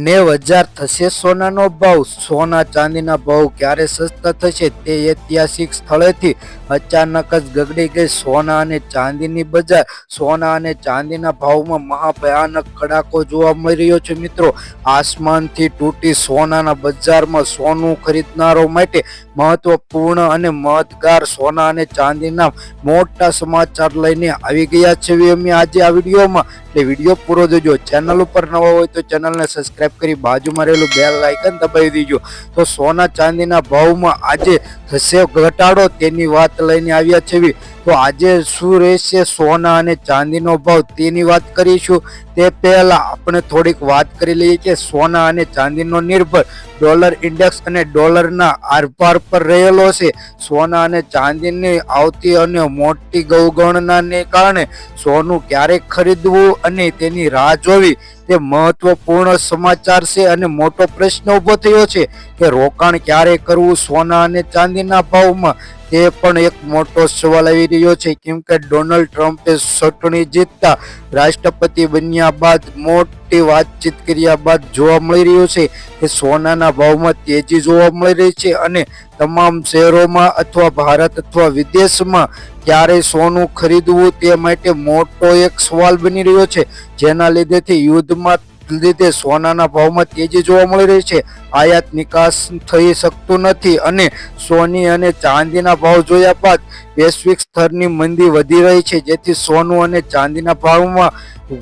નેવ હજાર થશે સોનાનો ભાવ. સોના ચાંદીના ભાવ ક્યારે સસ્તા થશે તે ઐતિહાસિક સ્થળેથી અચાનક જ ગગડી ગઈ. સોના અને ચાંદીની બજાર. સોના અને ચાંદીના ભાવમાં મહાભયાનક કડાકો જોવા મળી રહ્યો છે મિત્રો. આસમાનથી તૂટી સોનાના બજારમાં સોનું ખરીદનારો માટે મહત્વપૂર્ણ અને મહત્ગાર સોના અને ચાંદીના મોટા સમાચાર લઈને આવી ગયા છે અમે આજે આ વિડીયોમાં, એટલે વીડિયો પૂરો જોજો. ચેનલ ઉપર નવા હોય તો ચેનલને સબસ્ક્રાઈબ કરી બાજુમાં રહેલું બેલ આઇકન દબાવી દેજો. તો સોના ચાંદીના ભાવમાં આજે થશે ઘટાડો તેની વાત લઈને આવ્યા છે તો આજે શું રહેશે? સોના અને ચાંદીનો ભાવ તેની વાત કરીશું. તે પહેલાં આપણે થોડીક વાત કરી લઈએ કે સોના અને ચાંદીનો નિર્ભર ડોલર ઇન્ડેક્સ અને ડોલરના આરપાર પર રહેલો છે. સોના અને ચાંદીની આવતી અને મોટી ગૌગણનાને કારણે સોનું ક્યારે ખરીદવું અને તેની રાહ જોવી તે મહત્વપૂર્ણ સમાચાર છે અને મોટો પ્રશ્ન ઊભો થયો છે કે રોકાણ ક્યારે કરવું સોના અને ચાંદીના ભાવમાં? તે પણ એક મોટો સવાલ આવી રહ્યો છે. કેમ કે ડોનાલ્ડ ટ્રમ્પે ચૂંટણી જીતતા રાષ્ટ્રપતિ બન્યા બાદ મોટી વાતચીત કર્યા બાદ જોવા મળી રહ્યું છે કે સોનાના ભાવમાં તેજી જોવા મળી રહી છે અને તમામ શહેરોમાં અથવા ભારત અથવા વિદેશમાં ક્યારે સોનું ખરીદવું તે માટે મોટો એક સવાલ બની રહ્યો છે. જેના લીધેથી યુદ્ધમાં લીધે સોનાના ભાવમાં તેજી જોવા મળી રહી છે. આયાત નિકાસ થઈ શકતું નથી અને સોની અને ચાંદીના ભાવ જોયા બાદ વૈશ્વિક સ્તરની મંદી વધી રહી છે, જેથી સોનું અને ચાંદીના ભાવમાં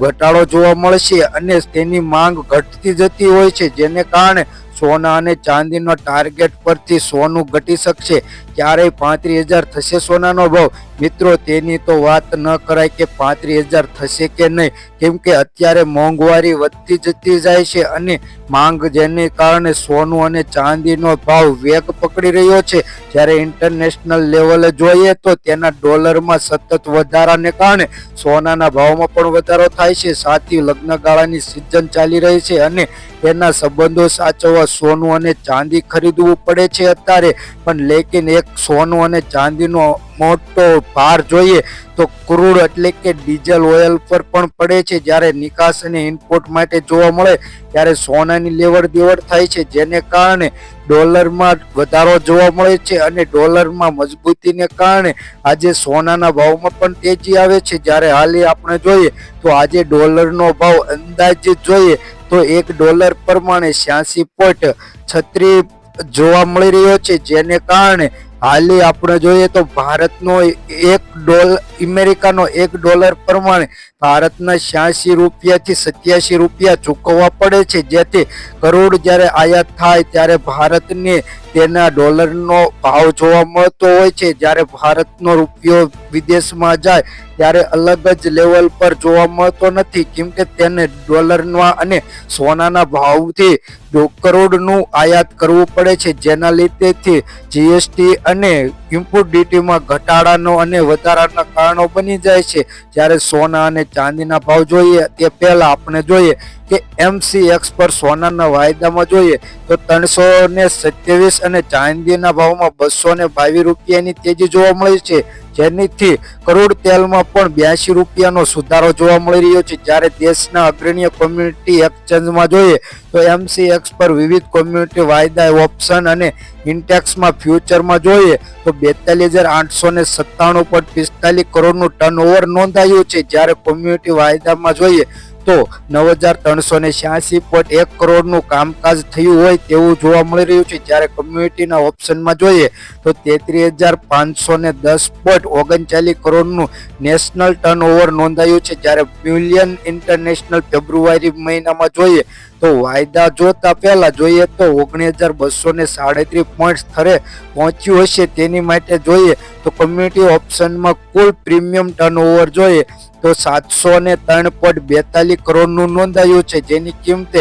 ઘટાડો જોવા મળશે અને તેની માંગ ઘટતી જતી હોય છે, જેને કારણે સોના અને ચાંદીનો ટાર્ગેટ પરથી સોનું ઘટી શકશે. ક્યારેય પાંત્રીસ હજાર થશે સોનાનો ભાવ? મિત્રો, તેની તો વાત ન કરાય કે પાંત્રીસ હજાર થશે કે નહીં. કેમ કે અત્યારે મોંઘવારી વધતી જતી જાય છે અને માંગ જેને કારણે સોનું અને ચાંદીનો ભાવ વેગ પકડી રહ્યો છે. જ્યારે ઇન્ટરનેશનલ લેવલે જોઈએ તો તેના ડોલરમાં સતત વધારાને કારણે સોનાના ભાવમાં પણ વધારો થાય છે. સાથી, લગ્નગાળાની સિઝન ચાલી રહી છે અને તેના સંબંધો સાચવવા સોનું અને ચાંદી ખરીદવું પડે છે અત્યારે. પણ લેકિન એક સોનું અને ચાંદીનો મોટો ભાર જોઈએ તો ક્રૂડ એટલે કે ડીઝલ ઓઇલ પર પણ પડે છે. જ્યારે નિકાસ અને ઇમ્પોર્ટ માટે જોવા મળે ત્યારે સોનાની લેવડ દેવડ થાય છે, જેને કારણે ડોલરમાં વધારો જોવા મળે છે અને ડોલરમાં મજબૂતીને કારણે આજે સોનાના ભાવમાં પણ તેજી આવે છે. જ્યારે હાલે આપણે જોઈએ તો આજે ડોલરનો ભાવ અંદાજે જોઈએ તો એક ડોલર પ્રમાણે છ્યાસી પોઈન્ટ છત્રી જોવા મળી રહ્યો છે, જેને કારણે હાલે આપણે જોઈએ તો ભારતનો એક ડોલર અમેરિકાનો એક ડોલર પ્રમાણે ભારતના છ્યાસી રૂપિયાથી સત્યાસી રૂપિયા ચૂકવવા પડે છે. જેથી કરોડ જ્યારે આયાત થાય ત્યારે ભારતને તેના ડોલરનો ભાવ જોવા મળતો હોય છે. જ્યારે ભારતનો રૂપિયો વિદેશમાં જાય ત્યારે અલગ જ લેવલ પર જોવા મળતો નથી. કેમ કે તેને ડોલરના અને સોનાના ભાવથી કરોડનું આયાત કરવું પડે છે. જેના લીધેથી જીએસટી અને ઇમ્પોર્ટ ડ્યુટીમાં ઘટાડાનો અને વધારાના કારણો બની જાય છે. જ્યારે સોના અને ચાંદીના ભાવ જોઈએ, તે પહેલાં આપણે જોઈએ કે એમસીએક્સ પર સોનાના વાયદામાં જોઈએ તો ત્રણસો સત્યાવીસ અને ચાંદીના ભાવમાં બસો ને રૂપિયાની તેજી જોવા મળી છે. જેનીથી કરોડ તેલમાં પણ બ્યાસી રૂપિયાનો સુધારો જોવા મળી રહ્યો છે. જ્યારે દેશના અગ્રણીય કોમ્યુનિટી એક્સચેન્જમાં જોઈએ તો એમસીએક્સ પર વિવિધ કોમ્યુનિટી વાયદા, ઓપ્શન અને ઇન્ટેક્સમાં ફ્યુચરમાં જોઈએ તો બેતાલીસ હજાર આઠસો ને સત્તાણું પોઈન્ટ પિસ્તાલીસ કરોડનું ટર્નઓવર નોંધાયું છે. જ્યારે કોમ્યુનિટી વાયદામાં જોઈએ તો નવ હજાર ત્રણસો ને છ્યાસી પોઈન્ટ એક કરોડનું કામકાજ થયું હોય તેવું જોવા મળી રહ્યું છે. જ્યારે કમ્યુનિટીના ઓપ્શનમાં જોઈએ તો તેત્રીસ હજાર પાંચસો ને દસ પોઈન્ટ ઓગણચાલીસ કરોડનું નેશનલ ટર્નઓવર નોંધાયું છે. જ્યારે મિલિયન ઇન્ટરનેશનલ ફેબ્રુઆરી મહિનામાં જોઈએ તો વાયદા જોતા પહેલા જોઈએ તો ઓગણીસ હજાર બસો ને સાડત્રીસ પોઈન્ટ સ્તરે પહોંચ્યું હશે તેની માટે જોઈએ તો કમ્યુનિટી ઓપ્શનમાં કુલ પ્રીમિયમ ટર્નઓવર જોઈએ તો સાતસો ને ત્રણ પોઈન્ટ બેતાલીસ કરોડનું નોંધાયું છે, જેની કિંમતે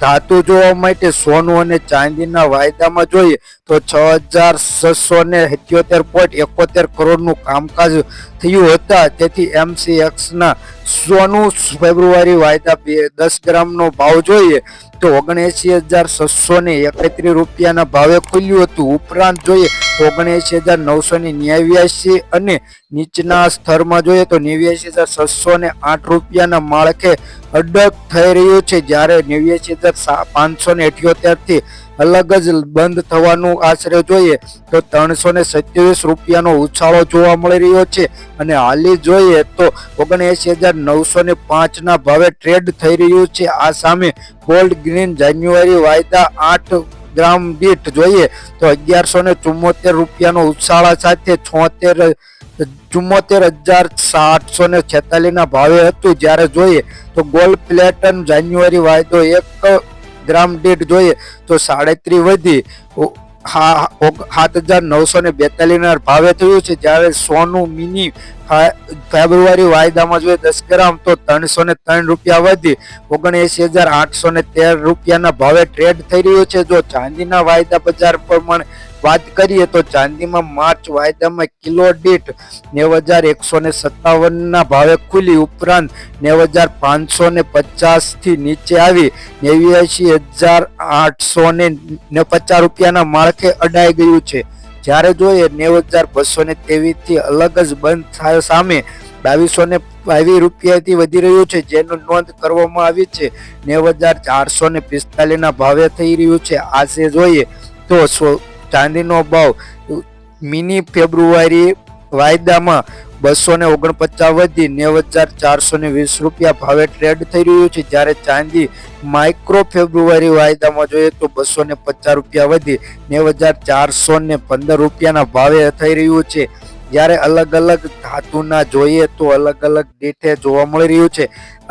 ધાતુ જોવા માટે સોનું અને ચાંદીના વાયદામાં જોઈએ તો છ હજાર છસો ને સિત્યોતેર પોઈન્ટ એકોતેર કરોડનું કામકાજ થયું હતા. તેથી એમસીએક્સના સોનું ફેબ્રુઆરી વાયદા દસ ગ્રામનો ભાવ જોઈએ. તો ઓગણએસી હજાર છસો ને એકત્રીસ રૂપિયાના ભાવે ખુલ્યું હતું. ઉપરાંત જોઈએ તો ઓગણએસી હજાર નવસો ને નેવ્યાસી અને નીચના સ્તરમાં જોઈએ તો નેવ્યાસી હજાર છસો ને આઠ રૂપિયાના માળખે અડગ થઈ રહ્યું છે. જ્યારે નેવ્યાસી હજાર પાંચસો ને અઠ્યોતેરથી અલગ જ બંધ થવાનું આશરે જોઈએ તો ત્રણસો ને સત્યાવીસ રૂપિયાનો ઉછાળો જોવા મળી રહ્યો છે. અને હાલી જોઈએ તો ઓગણએંશી હજાર નવસો ને પાંચના ભાવે ટ્રેડ થઈ રહ્યું છે. આ સામે ગોલ્ડ ગ્રીન જાન્યુઆરી વાયદા આઠ ગ્રામ દીઠ જોઈએ તો અગિયારસો ને ચુમ્મોતેર રૂપિયાનો ઉછાળા સાથે છોતેર, ચુમ્મોતેર હજાર સાતસો ને છેતાલીસ ના ભાવે હતું. જ્યારે જોઈએ તો ગોલ્ડ પ્લેટન જાન્યુઆરી વાયદો એક ગ્રામ દીઠ જોઈએ તો સાડત્રીસ વધી. સાત હજાર નવસો ને બેતાલીસ ના ભાવે થયું છે. જ્યારે સોનું મિની ફેબ્રુઆરી વાયદામાં જોઈએ દસ ગ્રામ, તો ત્રણસો ને ત્રણ રૂપિયા વધી. ઓગણએસી હજાર આઠસો ને તેર રૂપિયાના ભાવે ટ્રેડ થઈ રહ્યો છે. જો ચાંદીના વાયદા બજાર પ્રમાણે વાત કરીએ તો ચાંદીમાં માર્ચ વાયદામાં કિલો દીઠ નેવ હજાર એકસો ને સત્તાવનના ભાવે ખુલી. ઉપરાંત નેવ હજાર પાંચસો ને પચાસથી નીચે આવી. નેવ્યાસી હજાર આઠસો ને પચાસ રૂપિયાના માળખે અડાઈ ગયું છે. જ્યારે જોઈએ નેવ હજાર બસો ને તેવીસથી અલગ જ બંધ થાય સામે બાવીસો ને બાવીસ રૂપિયાથી વધી રહ્યું છે, જેનું નોંધ કરવામાં આવી છે. નેવ હજાર ચારસો ને પિસ્તાલીસના ભાવે થઈ રહ્યું છે. આજે જોઈએ તો સો ચાંદીનો ભાવ મિની ફેબ્રુઆરી વાયદામાં બસો ને ઓગણપચાસ વધી નેવું હજાર ચારસો ને વીસ રૂપિયા ભાવે ટ્રેડ થઈ રહ્યું છે. જ્યારે ચાંદી માઇક્રો ફેબ્રુઆરી વાયદામાં જોઈએ તો બસો ને પચાસ રૂપિયા વધી નેવું હજાર ચારસો ને પંદર રૂપિયાના ભાવે થઈ રહ્યું છે. જ્યારે અલગ અલગ ધાતુના જોઈએ તો અલગ અલગ ડેટે જોવા મળી રહ્યું છે.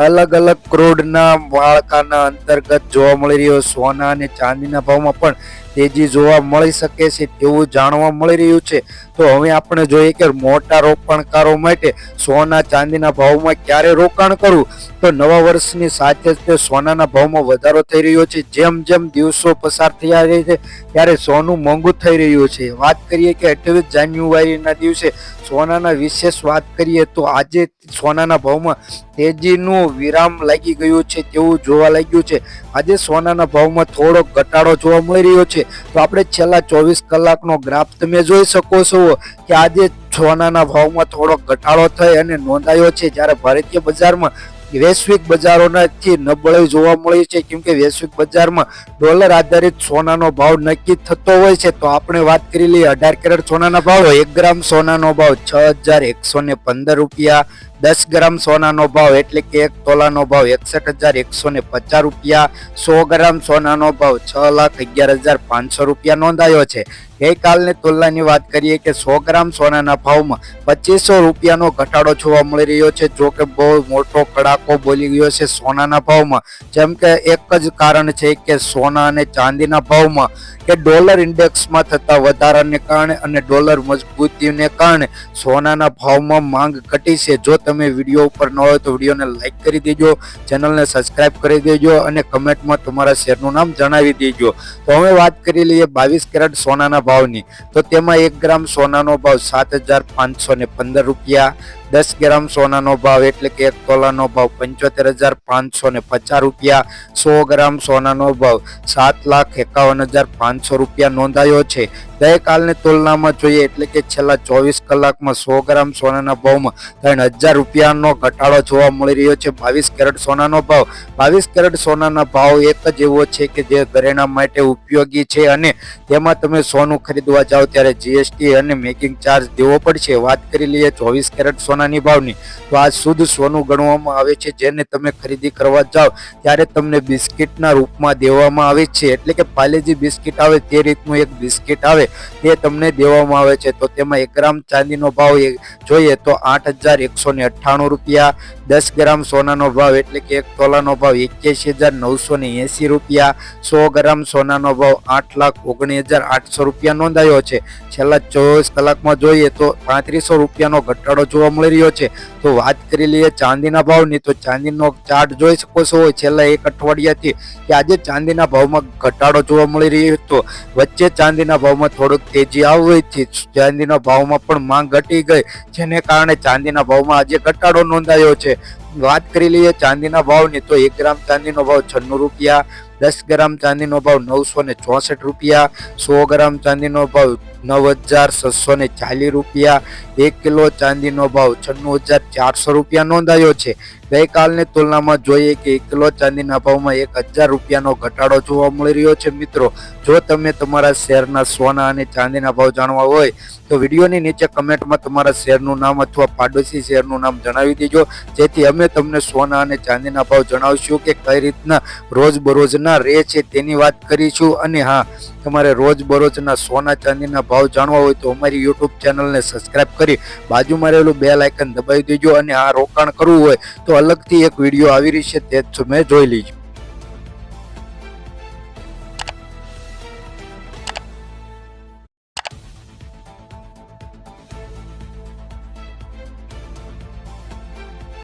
અલગ અલગ ક્રોડના વાળકાના અંતર્ગત જોવા મળી રહ્યો સોના અને ચાંદીના ભાવમાં પણ તેજી જોવા મળી શકે છે તેવું જાણવા મળી રહ્યું છે. તો હવે આપણે જોઈએ કે મોટા રોકાણકારો માટે સોના ચાંદીના ભાવમાં ક્યારે રોકાણ કરવું તો નવા વર્ષની સાથે જ તે સોનાના ભાવમાં વધારો થઈ રહ્યો છે. જેમ જેમ દિવસો પસાર થયા રહે છે, ત્યારે સોનું મોંઘું થઈ રહ્યું છે. વાત કરીએ કે અઠ્યાવીસ જાન્યુઆરીના દિવસે સોનાના વિશેષ વાત કરીએ તો આજે સોનાના ભાવમાં તેજીનું વિરામ લાગી ગયું છે તેવું જોવા લાગ્યું છે. આજે સોનાના ભાવમાં થોડો ઘટાડો જોવા મળી રહ્યો છે. તો આપણે છેલ્લા ચોવીસ કલાકનો ગ્રાફ તમે જોઈ શકો છો કે આજે સોનાના ભાવમાં થોડો ઘટાડો થઈ અને નોંધાયો છે. જ્યારે ભારતીય બજારમાં વૈશ્વિક બજારોનાથી નબળાઈ જોવા મળી છે. કેમ કે વૈશ્વિક બજારમાં ડોલર આધારિત સોનાનો ભાવ નક્કી થતો હોય છે. તો આપણે વાત કરી લઈએ અઢાર કેરેટ સોનાના ભાવ. એક ગ્રામ સોનાનો ભાવ છ હજાર એકસો ને પંદર રૂપિયા. દસ ગ્રામ સોનાનો ભાવ એટલે કે એક તોલાનો ભાવ એકસઠ હજાર એકસો ને પચાસ રૂપિયા, સો ગ્રામ સોનાનો ભાવ છ લાખ અગિયાર હજાર પાંચસો રૂપિયા નોંધાયો છે. ગઈકાલની તુલનાની વાત કરીએ કે સો ગ્રામ સોનાના ભાવમાં પચીસો રૂપિયાનો ઘટાડો જોવા મળી રહ્યો છે. જો કે બહુ મોટો કડાકો બોલી ગયો છે સોનાના ભાવમાં. જેમ કે એક જ કારણ છે કે સોના અને ચાંદીના ભાવમાં કે ડોલર ઇન્ડેક્સમાં થતા વધારાને કારણે અને ડોલર મજબૂતીને કારણે સોનાના ભાવમાં માંગ ઘટી છે. જો તમે વીડિયો ઉપર ન હોય તો વિડીયોને લાઇક કરી દેજો ચેનલને સબસ્ક્રાઇબ કરી દેજો અને કમેન્ટમાં તમારા શેરનું નામ જણાવી દેજો. તો હવે વાત કરી લઈએ બાવીસ કેરેટ સોનાના ભાવની. તો તેમાં એક ગ્રામ સોનાનો ભાવ સાત હજાર પાંચસો ને પંદર રૂપિયા દસ ગ્રામ સોનાનો ભાવ એટલે કે એક તોલાનો ભાવ પંચોતેર હજાર પાંચસો ને પચાસ રૂપિયા, સો ગ્રામ સોનાનો ભાવ સાત લાખ એકાવન હજાર પાંચસો રૂપિયા નોંધાયો છે. ગઈકાલની તુલનામાં જોઈએ એટલે કે છેલ્લા ચોવીસ કલાકમાં સો ગ્રામ સોનાના ભાવમાં ત્રણ હજાર રૂપિયાનો ઘટાડો જોવા મળી રહ્યો છે. બાવીસ કેરેટ સોનાનો ભાવ, બાવીસ કેરેટ સોનાના ભાવ એક જ એવો છે કે જે ઘરેણા માટે ઉપયોગી છે અને તેમાં તમે સોનું ખરીદવા જાઓ ત્યારે જીએસટી અને મેકિંગ ચાર્જ દેવો પડશે. વાત કરી લઈએ ચોવીસ કેરેટ સોનાની ભાવની. તો આ શુદ્ધ સોનું ગણવામાં આવે છે, જેને તમે ખરીદી કરવા જાઓ, ત્યારે તમને બિસ્કિટના રૂપમાં દેવામાં આવે છે. એટલે કે પાલેજી બિસ્કિટ આવે, તે રીતનું એક બિસ્કિટ આવે, તે તમને દેવામાં આવે છે. તો તેમાં એક ગ્રામ ચાંદીનો ભાવ જોઈએ તો આઠ હજાર એકસો ને અઠ્ઠાણું રૂપિયા, દસ ગ્રામ સોનાનો ભાવ એટલે કે એક તોલાનો ભાવ એક્યાસી હજાર નવસો ને એંસી રૂપિયા, સો ગ્રામ સોનાનો ભાવ આઠ લાખ ઓગણીસ હજાર આઠસો રૂપિયા નોંધાયો છે. છેલ્લા ચોવીસ કલાકમાં જોઈએ તો પાંત્રીસો રૂપિયાનો ઘટાડો જોવા રહ્યો છે. તો વાત કરી લઈએ ચાંદીના ભાવની, તો ચાંદીનો ચાર્ટ જોઈ શકો છો. છેલ્લા એક અઠવાડિયાથી કે આજે ચાંદીના ભાવમાં ઘટાડો જોવા મળી રહ્યો હતો. વચ્ચે ચાંદીના ભાવમાં થોડુંક તેજી આવવાથી ચાંદીના ભાવમાં પણ માંગ ઘટી ગઈ, જેને કારણે ચાંદીના ભાવમાં આજે ઘટાડો નોંધાયો છે. વાત કરી લઈએ ચાંદીના ભાવની, તો એક ગ્રામ ચાંદીનો ભાવ છન્નું રૂપિયા, દસ ગ્રામ ચાંદીનો ભાવ નવસો ને ચોસઠ રૂપિયા, સો ગ્રામ ચાંદીનો ભાવ નવ હજાર છસો ને ચાલીસ રૂપિયા, એક કિલો ચાંદીનો ભાવ છન્નું હજાર ચારસો રૂપિયા નોંધાયો છે. ગઈકાલની તુલનામાં જોઈએ કે એક કિલો ચાંદીના ભાવમાં એક હજાર રૂપિયાનો ઘટાડો જોવા મળી રહ્યો છે. મિત્રો, જો તમે તમારા શહેરના સોના અને ચાંદીના ભાવ જાણવા હોય, તો વિડીયોની નીચે કમેન્ટમાં તમારા શહેરનું નામ અથવા પાડોશી શહેરનું નામ જણાવી દેજો. જેથી અમે તમને સોના અને ચાંદીના ભાવ જણાવશું કે કઈ રીતના રોજબરોજના રહે છે તેની વાત કરીશું. અને હા, તમારે રોજબરોજના સોના, ચાંદીના ભાવ જાણવા હોય તો અમારી યુટ્યુબ ચેનલને સબસ્ક્રાઇબ કરી બાજુમાં રહેલું બે લાઇકન દબાવી દેજો અને આ રોકાણ કરવું હોય તો અલગથી એક વીડિયો આવી રહી છે તે જ મેં જોઈ લીજો